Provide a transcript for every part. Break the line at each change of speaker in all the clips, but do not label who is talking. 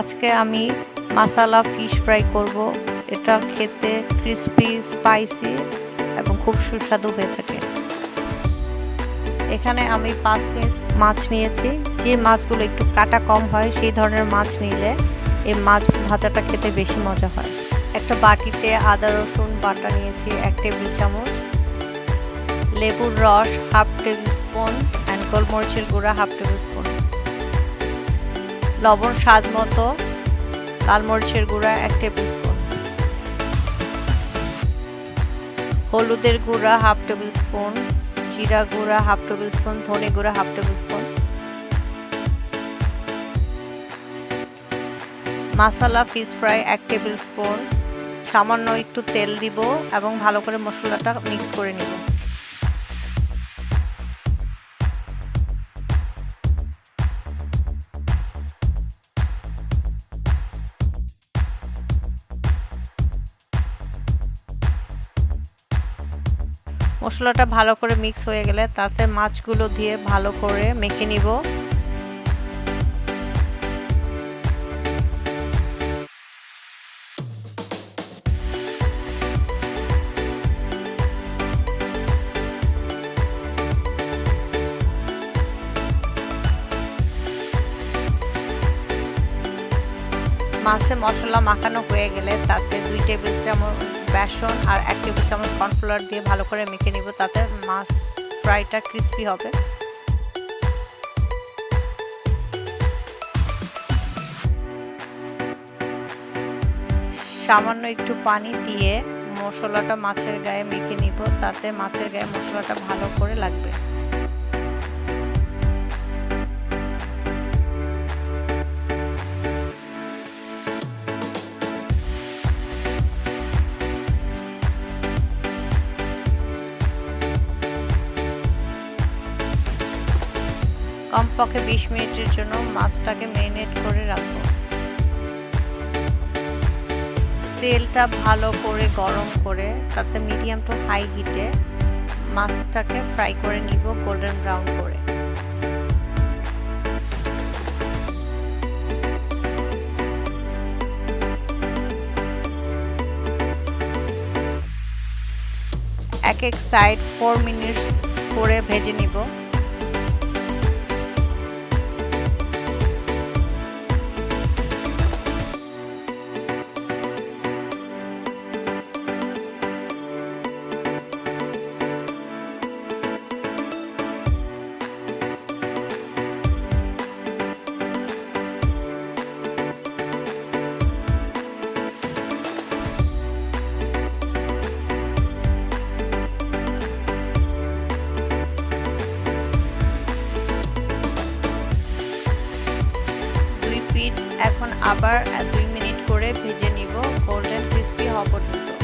আজকে আমি মাসালা ফিশ ফ্রাই করব। এটা খেতে ক্রিস্পি স্পাইসি এবং খুব সুস্বাদু হয়ে থাকে। এখানে আমি পাঁচ পিস মাছ নিয়েছি। যে মাছগুলো একটু কাটা কম হয়, সেই ধরনের মাছ নিলে এই মাছ ভাজাটা খেতে বেশি মজা হয়। একটা বাটিতে আদা, রসুন, বাটা নিয়েছি এক টেবিল চামচ। লেবুর রস হাফ টেবিল স্পুন অ্যান্ড গোলমরিচের গুঁড়া হাফ টেবিল স্পুন। লবণ, স্বাদ মতো, লাল মরিচের গুঁড়া, এক টেবিল স্পুন হলুদের গুঁড়া হাফ টেবিল স্পুন জিরা গুঁড়া হাফ টেবিল স্পুন ধনে গুঁড়া half tablespoon masala fish fry এক টেবিল স্পুন সামান্য একটু তেল দিব এবং ভালো করে মশলাটা মিক্স করে নিব। মশলাটা ভালো করে মিক্স হয়ে গেলে তাতে মাছগুলো দিয়ে ভালো করে মেখে নিব। মাছে মশলা মাখানো হয়ে গেলে তাতে দুই টেবিল চামচ বেসন আর এক টেবিল চামচ কর্নফ্লাওয়ার দিয়ে ভালো করে মেখে নিব, তাতে মাছ ফ্রাইটা ক্রিস্পি হবে। সামান্য একটু পানি দিয়ে মশলাটা মাছের গায়ে মেখে নিব, তাতে মাছের গায়ে মশলাটা ভালো করে লাগবে। কমপক্ষে বিশ মিনিটের জন্য মাছটাকে মেরিনেট করে রাখব। তেলটা ভালো করে গরম করে, তাতে মিডিয়াম টু হাই হিটে মাছটাকে ফ্রাই করে নিব গোল্ডেন ব্রাউন করে। এক এক সাইড ফোর মিনিটস করে ভেজে নিব। এখন আবার দুই মিনিট করে ভেজে নিব। গোল্ডেন ক্রিস্পি হওয়া পর্যন্ত।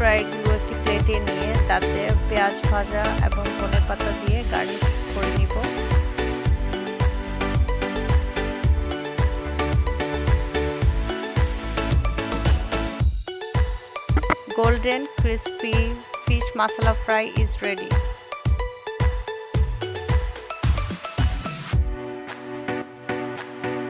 ফ্রাইগুলো একটি প্লেটে নিয়ে তাতে পেঁয়াজ ভাজা এবং ধনে পাতা দিয়ে গার্নিশ করে নিব। golden crispy fish masala fry is ready